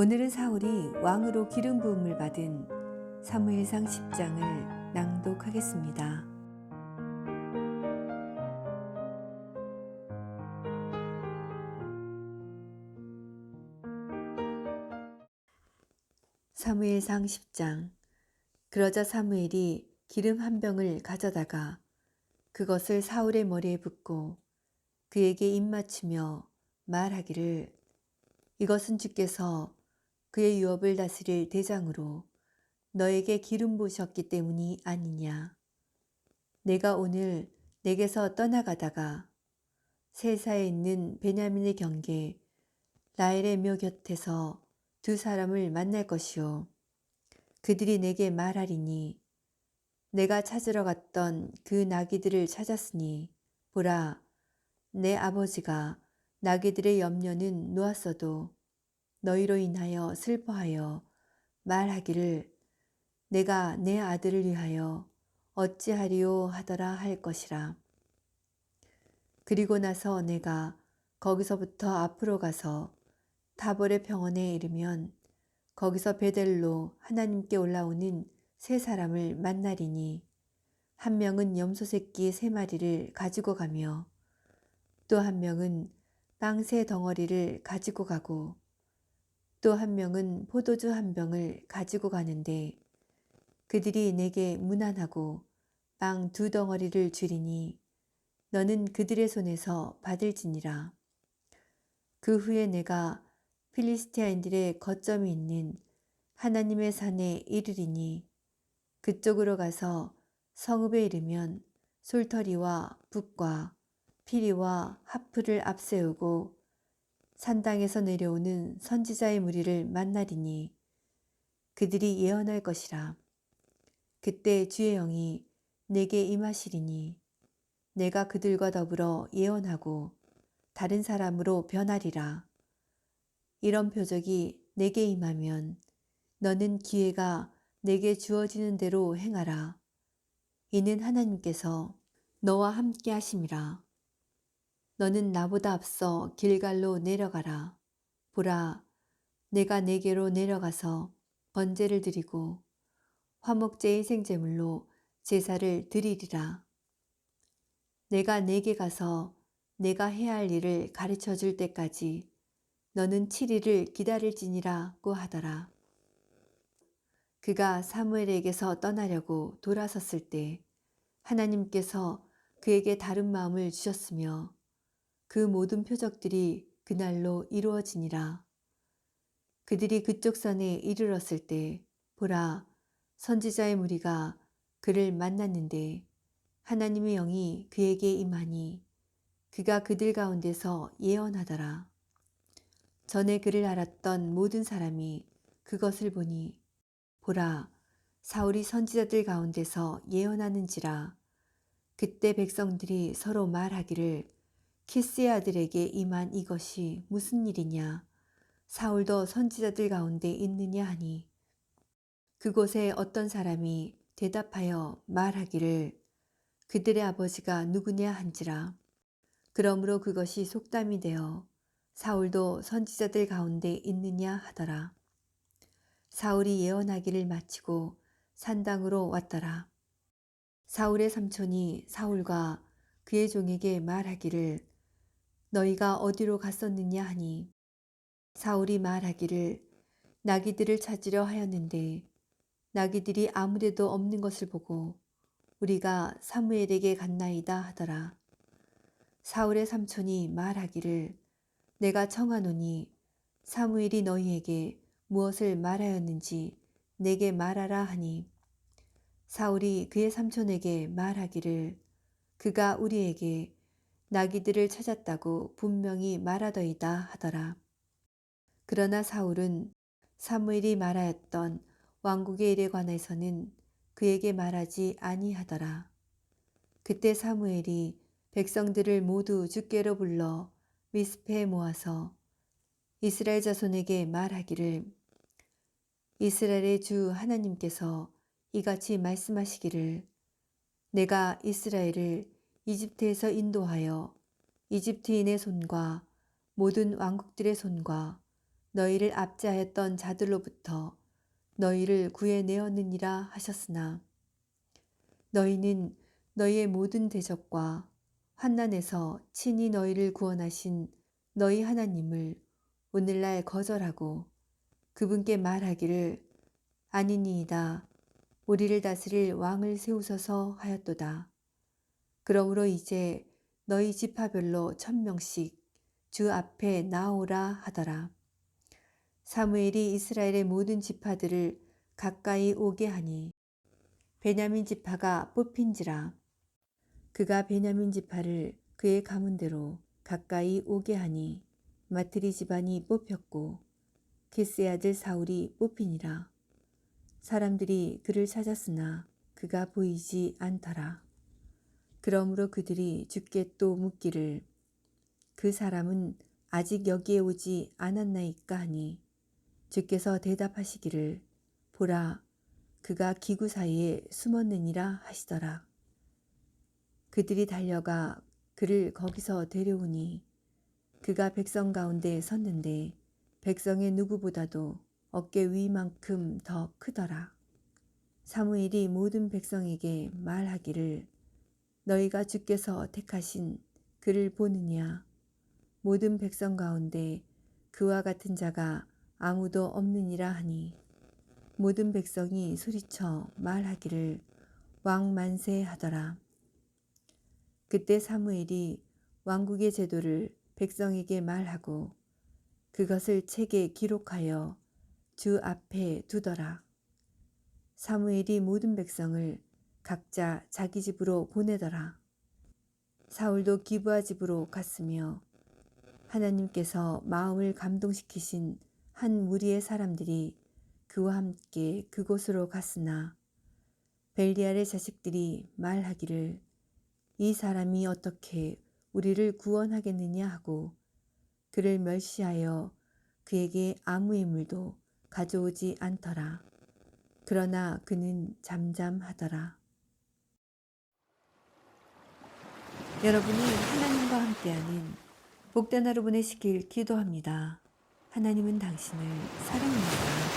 오늘은 사울이 왕으로 기름 부음을 받은 사무엘상 10장을 낭독하겠습니다. 사무엘상 10장 그러자 사무엘이 기름 한 병을 가져다가 그것을 사울의 머리에 붓고 그에게 입맞추며 말하기를 이것은 주께서 그의 유업을 다스릴 대장으로 너에게 기름 부으셨기 때문이 아니냐. 내가 오늘 내게서 떠나가다가 세사에 있는 베냐민의 경계 라헬의 묘 곁에서 두 사람을 만날 것이요. 그들이 내게 말하리니 내가 찾으러 갔던 그 나귀들을 찾았으니 보라 내 아버지가 나귀들의 염려는 놓았어도 너희로 인하여 슬퍼하여 말하기를 내가 내 아들을 위하여 어찌하리요 하더라 할 것이라. 그리고 나서 내가 거기서부터 앞으로 가서 타볼의 평원에 이르면 거기서 베델로 하나님께 올라오는 세 사람을 만나리니 한 명은 염소 새끼 세 마리를 가지고 가며 또 한 명은 빵 세 덩어리를 가지고 가고 또 한 명은 포도주 한 병을 가지고 가는데 그들이 내게 무난하고 빵 두 덩어리를 주리니 너는 그들의 손에서 받을지니라. 그 후에 내가 필리스티아인들의 거점이 있는 하나님의 산에 이르리니 그쪽으로 가서 성읍에 이르면 솔터리와 북과 피리와 하프를 앞세우고 산당에서 내려오는 선지자의 무리를 만나리니 그들이 예언할 것이라. 그때 주의 영이 내게 임하시리니 내가 그들과 더불어 예언하고 다른 사람으로 변하리라. 이런 표적이 내게 임하면 너는 기회가 내게 주어지는 대로 행하라. 이는 하나님께서 너와 함께 하심이라. 너는 나보다 앞서 길갈로 내려가라. 보라, 내가 내게로 내려가서 번제를 드리고 화목제의 생제물로 제사를 드리리라. 내가 내게 가서 내가 해야 할 일을 가르쳐 줄 때까지 너는 7일을 기다릴지니라고 하더라. 그가 사무엘에게서 떠나려고 돌아섰을 때 하나님께서 그에게 다른 마음을 주셨으며 그 모든 표적들이 그날로 이루어지니라. 그들이 그쪽 산에 이르렀을 때 보라 선지자의 무리가 그를 만났는데 하나님의 영이 그에게 임하니 그가 그들 가운데서 예언하더라. 전에 그를 알았던 모든 사람이 그것을 보니 보라 사울이 선지자들 가운데서 예언하는지라 그때 백성들이 서로 말하기를 키스의 아들에게 임한 이것이 무슨 일이냐 사울도 선지자들 가운데 있느냐 하니 그곳에 어떤 사람이 대답하여 말하기를 그들의 아버지가 누구냐 한지라 그러므로 그것이 속담이 되어 사울도 선지자들 가운데 있느냐 하더라. 사울이 예언하기를 마치고 산당으로 왔더라. 사울의 삼촌이 사울과 그의 종에게 말하기를 너희가 어디로 갔었느냐 하니 사울이 말하기를 나귀들을 찾으려 하였는데 나귀들이 아무데도 없는 것을 보고 우리가 사무엘에게 갔나이다 하더라. 사울의 삼촌이 말하기를 내가 청하노니 사무엘이 너희에게 무엇을 말하였는지 내게 말하라 하니 사울이 그의 삼촌에게 말하기를 그가 우리에게 나귀들을 찾았다고 분명히 말하더이다 하더라. 그러나 사울은 사무엘이 말하였던 왕국의 일에 관해서는 그에게 말하지 아니하더라. 그때 사무엘이 백성들을 모두 주께로 불러 미스페에 모아서 이스라엘 자손에게 말하기를 이스라엘의 주 하나님께서 이같이 말씀하시기를 내가 이스라엘을 이집트에서 인도하여 이집트인의 손과 모든 왕국들의 손과 너희를 압제하였던 자들로부터 너희를 구해내었느니라 하셨으나 너희는 너희의 모든 대적과 환난에서 친히 너희를 구원하신 너희 하나님을 오늘날 거절하고 그분께 말하기를 아니니이다 우리를 다스릴 왕을 세우소서 하였도다. 그러므로 이제 너희 지파별로 천명씩 주 앞에 나오라 하더라. 사무엘이 이스라엘의 모든 지파들을 가까이 오게 하니 베냐민 지파가 뽑힌지라. 그가 베냐민 지파를 그의 가문대로 가까이 오게 하니 마트리 집안이 뽑혔고 기스의 아들 사울이 뽑히니라. 사람들이 그를 찾았으나 그가 보이지 않더라 그러므로 그들이 주께 또 묻기를 그 사람은 아직 여기에 오지 않았나이까 하니 주께서 대답하시기를 보라 그가 기구 사이에 숨었느니라 하시더라. 그들이 달려가 그를 거기서 데려오니 그가 백성 가운데 섰는데 백성의 누구보다도 어깨 위만큼 더 크더라. 사무엘이 모든 백성에게 말하기를 너희가 주께서 택하신 그를 보느냐 모든 백성 가운데 그와 같은 자가 아무도 없느니라 하니 모든 백성이 소리쳐 말하기를 왕 만세 하더라. 그때 사무엘이 왕국의 제도를 백성에게 말하고 그것을 책에 기록하여 주 앞에 두더라. 사무엘이 모든 백성을 각자 자기 집으로 보내더라. 사울도 기부아 집으로 갔으며 하나님께서 마음을 감동시키신 한 무리의 사람들이 그와 함께 그곳으로 갔으나 벨리알의 자식들이 말하기를 이 사람이 어떻게 우리를 구원하겠느냐 하고 그를 멸시하여 그에게 아무 인물도 가져오지 않더라. 그러나 그는 잠잠하더라. 여러분이 하나님과 함께하는 복된 하루 보내시길 기도합니다. 하나님은 당신을 사랑합니다.